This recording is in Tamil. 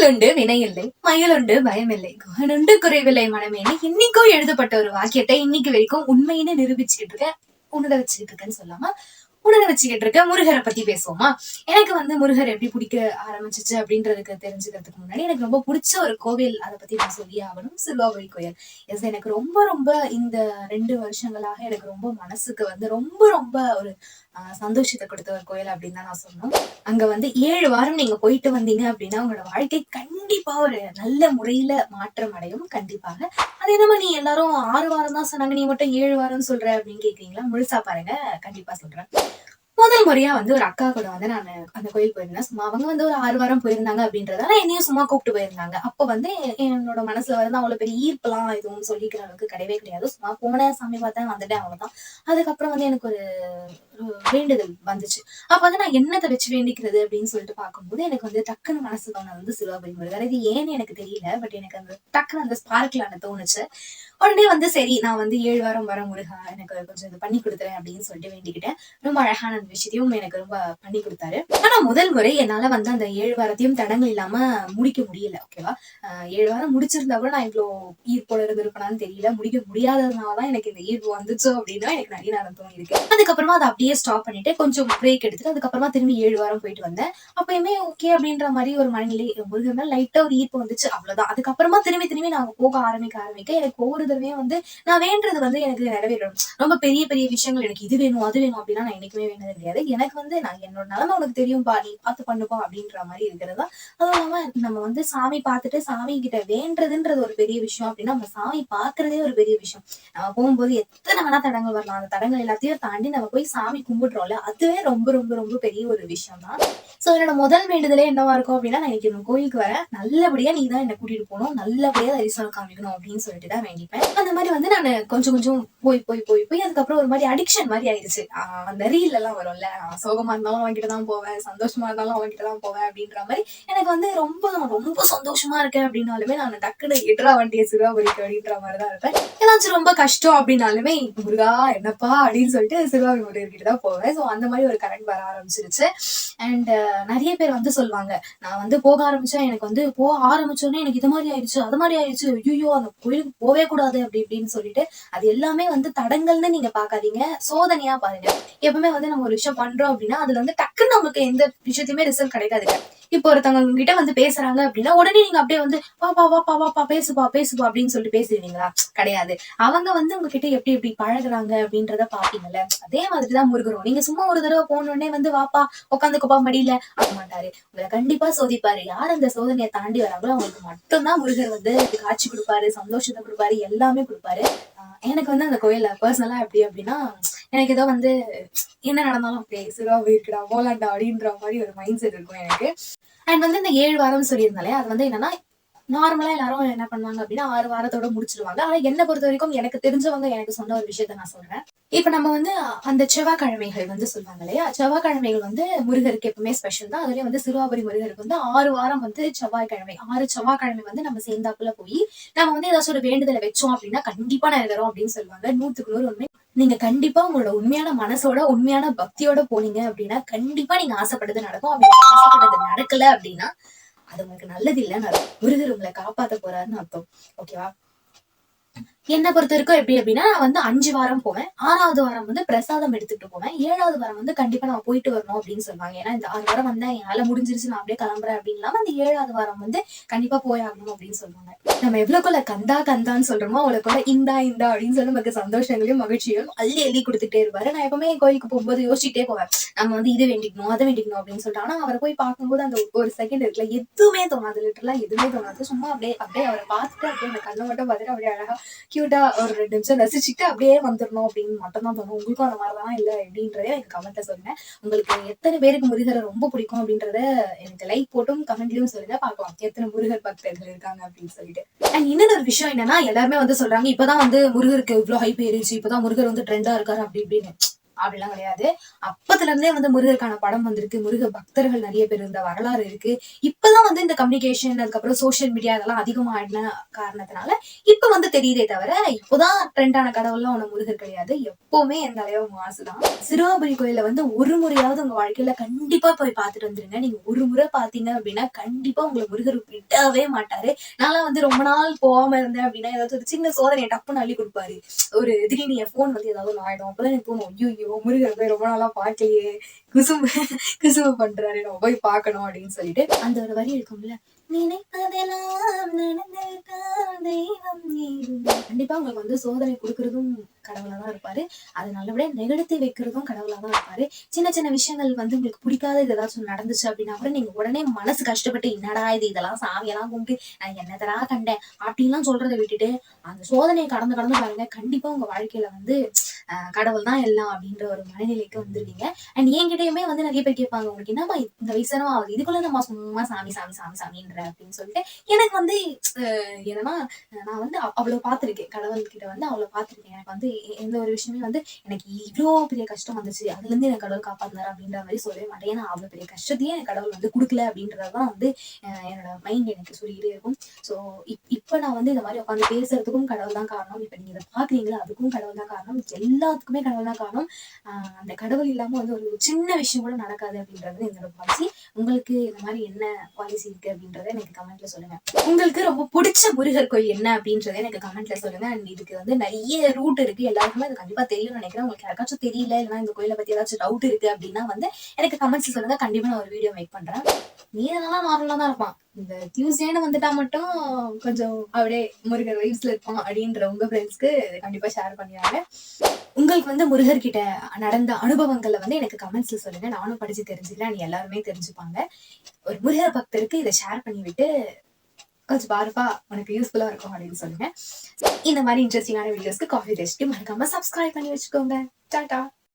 செயலுண்டு வினையில்லை உண்டு பயமில்லை. குகனுண்டு குறைவில்லை மனமேனே. இன்னைக்கும் எழுதப்பட்ட ஒரு வாக்கியத்தை இன்னைக்கு வரைக்கும் உண்மைன்னு நிரூபிச்சுக்கிட்டு இருக்க உணர வச்சுக்கிட்டு இருக்கேன்னு சொல்லாம உணர வச்சுக்கிட்டு இருக்க முருகரை பத்தி பேசுவோமா? எனக்கு வந்து முருகர் எப்படி பிடிக்க ஆரம்பிச்சிச்சு அப்படின்றதுக்கு தெரிஞ்சுக்கிறதுக்கு முன்னாடி எனக்கு ரொம்ப பிடிச்ச ஒரு கோவில் அதை பத்தி நான் சொல்லி ஆகணும் சில்வாபுரி கோயில். எஸ் எனக்கு ரொம்ப ரொம்ப இந்த ரெண்டு வருஷங்களாக எனக்கு ரொம்ப மனசுக்கு வந்து ரொம்ப ரொம்ப ஒரு சந்தோஷத்தை கொடுத்த ஒரு கோயில் அப்படின்னு தான் நான் சொன்னோம் அங்க வந்து ஏழு வாரம் நீங்க போயிட்டு வந்தீங்க அப்படின்னா உங்களோட வாழ்க்கை கண்டிப்பா ஒரு நல்ல முறையில மாற்றம் அடையும் கண்டிப்பாக. அது என்னமா நீ எல்லாரும் ஆறு வாரம் தான் சொன்னாங்க நீ மட்டும் ஏழு வாரம் சொல்ற அப்படின்னு கேக்குறீங்களா? முழுசா பாருங்க. கண்டிப்பா சொல்றேன். முதல் முறையா வந்து ஒரு அக்கா கூட வந்து நான் அந்த கோயில் போயிருந்தேன். சும்மா அவங்க வந்து ஒரு ஆறு வாரம் போயிருந்தாங்க அப்படின்றதால என்னையும் சும்மா கூப்பிட்டு போயிருந்தாங்க. அப்ப வந்து என்னோட மனசுல வந்து அவ்வளவு பெரிய ஈர்ப்பெல்லாம் எதுவும் சொல்லிக்கிற அளவுக்கு கிடையவே கிடையாது. சும்மா போன சாமி பார்த்தேன் வந்துட்டேன் அவ்வளவுதான். அதுக்கப்புறம் வந்து எனக்கு ஒரு வேண்டுதல் வந்துச்சு. அப்ப வந்து நான் என்னத்தை வச்சு வேண்டிக்கிறது அப்படின்னு சொல்லிட்டு பார்க்கும்போது எனக்கு வந்து டக்குன்னு மனசு தோணது வந்து சிறுவாபுரி முருகர் இது ஏன்னு எனக்கு தெரியல. பட் எனக்கு அந்த டக்குன்னு அந்த ஸ்பார்க்ல தோணுச்சு. உடனே வந்து சரி நான் வந்து ஏழு வாரம் வர முருகா எனக்கு கொஞ்சம் இது பண்ணி கொடுத்துறேன் அப்படின்னு சொல்லிட்டு வேண்டிக்கிட்டேன். ரொம்ப அழகான அந்த விஷயத்தையும் எனக்கு ரொம்ப பண்ணி கொடுத்தாரு. ஆனா முதல் முறை என்னால வந்து அந்த ஏழு வாரத்தையும் தடங்கள் இல்லாம முடிக்க முடியல ஓகேவா ஏழு வாரம் முடிச்சிருந்தா கூட நான் இவ்வளோ ஈர்ப்போட இருந்திருப்பேனான்னு தெரியல. முடிக்க முடியாததுனாலதான் எனக்கு இந்த ஈர்ப்பு வந்துச்சோ அப்படின்னா எனக்கு நிறைய நேரம் தோணி இருக்கு. அதுக்கப்புறமா அதை அப்படியே ஸ்டாப் பண்ணிட்டு கொஞ்சம் பிரேக் எடுத்துட்டு அதுக்கப்புறமா திரும்பி ஏழு வாரம் போயிட்டு வந்தேன். அப்பயுமே ஓகே அப்படின்ற மாதிரி ஒரு மனநிலை முருகன் மேல லைட்டா ஒரு ஈர்ப்பு வந்துச்சு அவ்வளவுதான். அதுக்கப்புறமா திரும்பி திரும்பி நான் போக ஆரம்பிக்க ஆரம்பிக்க எனக்கு ஒவ்வொரு தடவையும் வந்து நான் வேண்டது வந்து எனக்கு நிறைவேறணும். ரொம்ப பெரிய பெரிய விஷயங்கள் எனக்கு இது வேணும் அது வேணும் அப்படின்னா நான் என்னைக்குமே வேண்டது கிடையாது. எனக்கு வந்து நான் என்னோட நிலைமை உனக்கு தெரியும்பா நீ பார்த்து பண்ணுப்பா அப்படின்ற மாதிரி இருக்கிறதா அதுவும் இல்லாம நம்ம வந்து சாமி பார்த்துட்டு சாமி கிட்ட வேண்டதுன்றது ஒரு பெரிய விஷயம் அப்படின்னா நம்ம சாமி பார்க்கறதே ஒரு பெரிய விஷயம். நம்ம போகும்போது எத்தனை வேணா தடங்கள் வரலாம். அந்த தடங்கள் எல்லாத்தையும் தாண்டி நம்ம போய் சாமி கும்பிடுறோம்ல அதுவே ரொம்ப ரொம்ப ரொம்ப பெரிய ஒரு விஷயம் தான். சோ என்னோட முதல் வேண்டுதலே என்னவா இருக்கும் அப்படின்னா நான் இன்னைக்கு கோயிலுக்கு வரேன். நல்லபடியா நீ தான் என்ன கூட்டிட்டு போகணும். நல்லபடியா தரிசனம் காமிக்கணும் அப்படின்னு சொல்லிட்டு தான் வேண்டிப்பேன். அந்த மாதிரி வந்து நான் கொஞ்சம் கொஞ்சம் போய் போய் போய் போய் அதுக்கப்புறம் ஒரு மாதிரி அடிக்ஷன் மாதிரி ஆயிடுச்சு. அந்த ரீல் எல்லாம் வரும்ல. சோகமா இருந்தாலும் அவன்கிட்ட தான் போவேன் சந்தோஷமா இருந்தாலும் அவன்கிட்ட தான் போவேன் அப்படின்ற மாதிரி எனக்கு வந்து ரொம்ப ரொம்ப சந்தோஷமா இருக்கேன் அப்படின்னாலுமே நான் டக்குனு எட்ரா வண்டியை சிறுவாபுரிக்கு அப்படின்ற மாதிரி தான் இருப்பேன். ஏதாச்சும் ரொம்ப கஷ்டம் அப்படின்னாலுமே முருகா என்னப்பா? அப்படின்னு சொல்லிட்டு சிறுவா முருகர்கிட்ட தான் போவேன். ஸோ அந்த மாதிரி ஒரு கரண்ட் வர ஆரம்பிச்சிருச்சு. அண்ட் நிறைய பேர் வந்து சொல்லுவாங்க நான் வந்து போக ஆரம்பிச்சேன் எனக்கு வந்து போக ஆரம்பிச்சோன்னே எனக்கு இது மாதிரி ஆயிடுச்சு அது மாதிரி ஆயிடுச்சு. ஐயோ அந்த கோயிலுக்கு போவே கூடாது அப்படி இப்படின்னு சொல்லிட்டு அது எல்லாமே வந்து தடங்கள்னு நீங்க பாக்காதீங்க சோதனையா பாருங்க. எப்பவுமே வந்து நம்ம ஒரு விஷயம் பண்றோம் அப்படின்னா அதுல வந்து டக்குன்னு நமக்கு எந்த விஷயத்தையுமே ரிசல்ட் கிடைக்காதுங்க. இப்போ ஒருத்தவங்க உங்ககிட்ட வந்து பேசுறாங்க அப்படின்னா உடனே நீங்க அப்படியே வந்து பாப்பா வாப்பா வாப்பா பேசுப்பா பேசுப்பா அப்படின்னு சொல்லிட்டு பேசுவீங்களா கிடையாது. அவங்க வந்து உங்ககிட்ட எப்படி எப்படி பழகுறாங்க அப்படின்றத பாப்பீங்கல்ல அதே மாதிரிதான் முருகரும். நீங்க சும்மா ஒரு தடவை போன உடனே வந்து வாப்பா உட்காந்துக்கோப்பா மடியில ஆக மாட்டாரு. உங்களை கண்டிப்பா சோதிப்பாரு. யார் அந்த சோதனையை தாண்டி வராங்களோ அவங்களுக்கு மட்டும்தான் முருகர் வந்து காட்சி கொடுப்பாரு சந்தோஷத்தை கொடுப்பாரு எல்லாமே கொடுப்பாரு. ஆஹ் எனக்கு வந்து அந்த கோயில பர்சனலா எப்படி அப்படின்னா எனக்கு ஏதோ வந்து என்ன நடந்தாலும் அப்படியே சிறுவா இருக்கடா போலாண்டா அப்படின்ற மாதிரி ஒரு மைண்ட் செட் இருக்கும் எனக்கு. அண்ட் வந்து இந்த ஏழு வாரம் சொல்லியிருந்தாலே அது வந்து என்னன்னா நார்மலா எல்லாரும் என்ன பண்ணுவாங்க அப்படின்னா ஆறு வாரத்தோட முடிச்சிருவாங்க. ஆனா என்ன பொறுத்த வரைக்கும் எனக்கு தெரிஞ்சவங்க எனக்கு சொன்ன ஒரு விஷயத்த நான் சொல்றேன். இப்ப நம்ம வந்து அந்த செவ்வாய்க்கிழமைகள் வந்து சொல்லுவாங்க இல்லையா? செவ்வாய்க்கிழமைகள் வந்து முருகருக்கு எப்பவுமே ஸ்பெஷல் தான். அதுலயே வந்து சிறுவாபுரி முருகருக்கு வந்து ஆறு வாரம் வந்து செவ்வாய்க்கிழமை ஆறு செவ்வாய்க்கிழமை வந்து நம்ம சேர்ந்தாப்புல போய் நம்ம வந்து ஏதாச்சும் ஒரு வேண்டுதலை வச்சோம் அப்படின்னா கண்டிப்பா நிறைவேறும் அப்படின்னு சொல்லுவாங்க. நூத்துக்கு நூறு உண்மை. நீங்க கண்டிப்பா உங்களோட உண்மையான மனசோட உண்மையான பக்தியோட போனீங்க அப்படின்னா கண்டிப்பா நீங்க ஆசைப்பட்டது நடக்கும். அப்படி ஆசைப்பட்டது நடக்கல அப்படின்னா அது உங்களுக்கு நல்லது இல்லைன்னு அர்த்தம். முருகர் உங்களை காப்பாத்த போறாருன்னு அர்த்தம். ஓகேவா என்ன பொறுத்த வரைக்கும் எப்படி அப்படின்னா நான் வந்து அஞ்சு வாரம் போவேன். ஆறாவது வாரம் வந்து பிரசாதம் எடுத்துட்டு போவேன். ஏழாவது வாரம் வந்து கண்டிப்பா நான் போயிட்டு வரணும் அப்படின்னு சொல்லுவாங்க. ஏன்னா இந்த ஆறு வாரம் வந்தா என்னால முடிஞ்சிருச்சு நான் அப்படியே கிளம்புறேன் அப்படின்னு இல்லாம அந்த ஏழாவது வாரம் வந்து கண்டிப்பா போயாகணும் அப்படின்னு சொல்லுவாங்க. நம்ம எவ்வளவுக்குள்ள கந்தா கந்தான்னு சொல்றோமோ அவளுக்குள்ள இந்தா இந்தா அப்படின்னு சொல்லி நமக்கு சந்தோஷங்களையும் மகிழ்ச்சியும் அள்ளி எழுதி கொடுத்துட்டே இருப்பாரு. நான் எப்பவுமே என் கோயிலுக்கு போகும்போது யோசிச்சுட்டே போவேன். நம்ம வந்து இது வேண்டிக்கணும் அதை வேண்டிக்கணும் அப்படின்னு சொல்லிட்டு. ஆனா அவரை போய் பார்க்கும்போது அந்த ஒரு செகண்ட் இருக்குல்ல எதுவுமே தோணாது. லிட்டர்லாம் எதுவுமே தோணாது. சும்மா அப்படியே அப்படியே அவரை பார்த்துட்டு அப்படியே அந்த கண்ணை மட்டும் பார்த்துட்டு அப்படியே அழகா கியூட்டா ஒரு ரெண்டு நிமிஷம் ரசிச்சுட்டு அப்படியே வந்துடணும் அப்படின்னு மட்டும் தான் தோணும். உங்களுக்கும் அந்த மாதிரிலாம் இல்லை அப்படின்றத எனக்கு கமெண்ட்ல சொல்லுங்க. உங்களுக்கு எத்தனை பேருக்கு முருகரை ரொம்ப பிடிக்கும் அப்படின்றத எனக்கு லைக் போட்டும் கமெண்ட்லயும் சொல்லுங்க. பார்க்கலாம். எத்தனை முருகர் பக்தர்கள் இருக்காங்க அப்படின்னு சொல்லிட்டு. அண்ட் இன்னொரு ஒரு விஷயம் என்னன்னா எல்லாருமே வந்து சொல்றாங்க இப்பதான் வந்து முருகருக்கு இவ்வளவு ஹைப் ஏறிச்சு இப்பதான் முருகர் வந்து ட்ரெண்டா இருக்காரு அப்படி இப்படின்னு. அப்படிலாம் கிடையாது. அப்பத்துல இருந்தே வந்து முருகருக்கான படம் வந்திருக்கு. முருக பக்தர்கள் நிறைய பேர் இருந்த வரலாறு இருக்கு. இப்பதான் வந்து இந்த கம்யூனிகேஷன் அதுக்கப்புறம் சோஷியல் மீடியா இதெல்லாம் அதிகமாயின காரணத்தினால இப்ப வந்து தெரியுதே தவிர இப்போதான் ட்ரெண்டான கடவுள்லாம் உன முருகர் கிடையாது. எப்பவுமே எந்த அளவு மாசுதான். சிறுவாபுரி கோயில வந்து ஒரு முறையாவது உங்க வாழ்க்கையில கண்டிப்பா போய் பார்த்துட்டு வந்துருங்க. நீங்க ஒரு முறை பாத்தீங்க அப்படின்னா கண்டிப்பா உங்களை முருகர் விடவே மாட்டாரு. நான்லாம் வந்து ரொம்ப நாள் போகாம இருந்தேன் அப்படின்னா ஏதாவது ஒரு சின்ன சோதனையை டப்புன்னு அள்ளி கொடுப்பாரு. ஒரு திடீர்னு என் போன் வந்து ஏதாவது ஒன்று ஆயிடும். அப்பதான் எனக்கு தோணும் ஐயோ முருகர் போய் ரொம்ப நாளா பாக்கலையே குசும்பு குசும்பு பண்றாரு நம்ம போய் பார்க்கணும் அப்படின்னு சொல்லிட்டு அந்த ஒரு வரி இருக்கும்ல நினைப்பதெல்லாம் நடந்திருக்கால் தெய்வம் கண்டிப்பா உங்களுக்கு வந்து சோதனை கொடுக்கறதும் கடவுளா தான் இருப்பாரு. அதை நல்லபடியா நிகழ்த்தி வைக்கிறதும் கடவுளா தான் இருப்பாரு. சின்ன சின்ன விஷயங்கள் வந்து உங்களுக்கு பிடிக்காத இது ஏதாச்சும் நடந்துச்சு அப்படின்னா கூட நீங்க உடனே மனசு கஷ்டப்பட்டு என்னடா இது இதெல்லாம் சாமியெல்லாம் கும்பிட்டு நான் என்னதரா கண்டேன் அப்படின்லாம் சொல்றதை விட்டுட்டு அந்த சோதனையை கடந்து கடந்து பாருங்க. கண்டிப்பா உங்க வாழ்க்கையில வந்து கடவுள் தான் எல்லாம் அப்படின்ற ஒரு மனநிலைக்கு வந்துருவீங்க. அண்ட் என்கிட்டயுமே வந்து நிறைய பேர் கேட்பாங்க உங்களுக்கு என்னமா இந்த வயசானோ ஆகுது? இதுக்குள்ள நம்ம சும்மா சாமி சாமி சாமி சாமின்ற அப்படின்னு சொல்லிட்டு எனக்கு வந்து என்னன்னா நான் வந்து அவ்வளவு பார்த்துருக்கேன். கடவுள் கிட்ட வந்து அவ்வளவு பார்த்துருக்கேன். எனக்கு வந்து எந்த ஒரு விஷயமே வந்து எனக்கு இவ்வளோ பெரிய கஷ்டம் வந்துச்சு. அதுல இருந்து எனக்கு கடவுள் காப்பாத்தினார் அப்படின்ற மாதிரி சொல்லவே மாட்டேன். ஏன்னா அவ்வளவு பெரிய கஷ்டத்தையும் எனக்கு கடவுள் வந்து கொடுக்கல அப்படின்றதான் வந்து என்னோட மைண்ட் எனக்கு சொல்லிக்கிட்டே இருக்கும். ஸோ இப்ப நான் வந்து இந்த மாதிரி உட்காந்து பேசுறதுக்கும் கடவுள் தான் காரணம். இப்ப நீங்க இதை பாக்குறீங்களா அதுக்கும் கடவுள் தான் காரணம். எல்லாத்துக்குமே கடவுள் தான் காரணம். அந்த கடவுள் இல்லாம வந்து ஒரு சின்ன விஷயம் கூட நடக்காது அப்படின்றது என்னோட பாலிசி உங்களுக்கு இந்த மாதிரி என்ன பாலிசி இருக்கு அப்படின்றத எனக்கு கமெண்ட்ல சொல்லுங்க. உங்களுக்கு ரொம்ப பிடிச்ச முருகர் கோயில் என்ன அப்படின்றத எனக்கு கமெண்ட்ல சொல்லுங்க. அண்ட் இதுக்கு வந்து நிறைய ரூட் இருக்கு. எல்லாருக்குமே அது கண்டிப்பா தெரியும்னு நினைக்கிறேன். உங்களுக்கு யாருக்காச்சும் தெரியல இல்லைன்னா இந்த கோயிலை பத்தி ஏதாச்சும் டவுட் இருக்கு அப்படின்னா வந்து எனக்கு கமெண்ட்ஸ் சொல்லுங்க. கண்டிப்பா நான் ஒரு வீடியோ மேக் பண்றேன். நீ நல்லா நார்மலா தான் இருப்பான். இந்த டியூஸ்டேன்னு வந்துட்டா மட்டும் கொஞ்சம் அப்படியே முருகர் வைப்ஸ்ல இருப்பான் அப்படின்ற உங்க ஃப்ரெண்ட்ஸ்க்கு கண்டிப்பா ஷேர் பண்ணிடுறாங்க உங்களுக்கு வந்து முருகர்கிட்ட நடந்த அனுபவங்களை வந்து எனக்கு கமெண்ட்ஸ்ல சொல்லுங்க. நானும் படிச்சு தெரிஞ்சுக்கிறேன். நீ எல்லாருமே தெரிஞ்சுப்பாங்க. ஒரு முருகர் பக்தருக்கு இதை ஷேர் பண்ணிவிட்டு கொஞ்சம் பார்ப்பா உனக்கு யூஸ்ஃபுல்லா இருக்கும் அப்படின்னு சொல்லுங்க. இந்த மாதிரி இன்ட்ரெஸ்டிங்கான வீடியோஸ்க்கு காஃபி ரெசிபி மறக்காம சப்ஸ்கிரைப் பண்ணி வச்சுக்கோங்க. டாடா